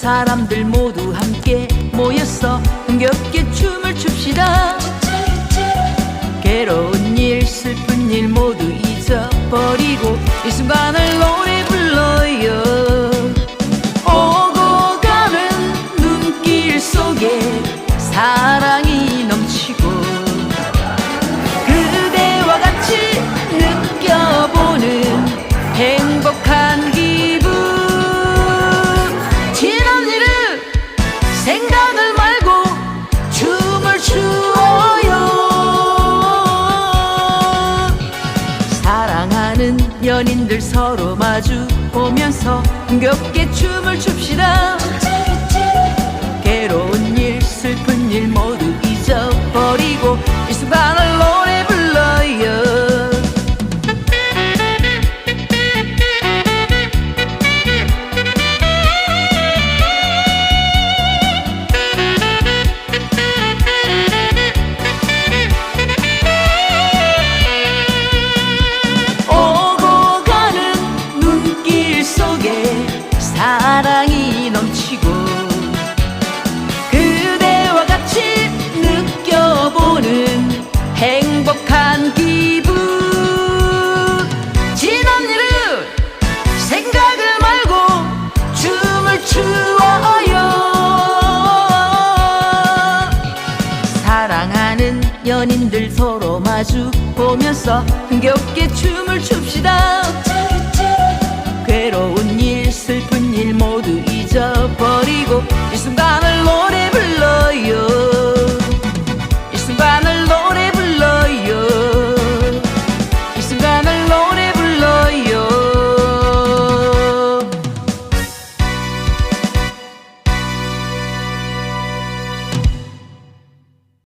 사람들 모두 함께 모여서 흥겹게 춤을 춥시다. 괴로운 일 슬픈 일 모두 잊어버리고 이 순간을 노래 불러요. 오고 가는 눈길 속에 사랑이 서로 마주 보면서 흥겹게 춤을 춥시다 추어요. 사랑하는 연인들 서로 마주 보면서 흥겹게 춤을 춥시다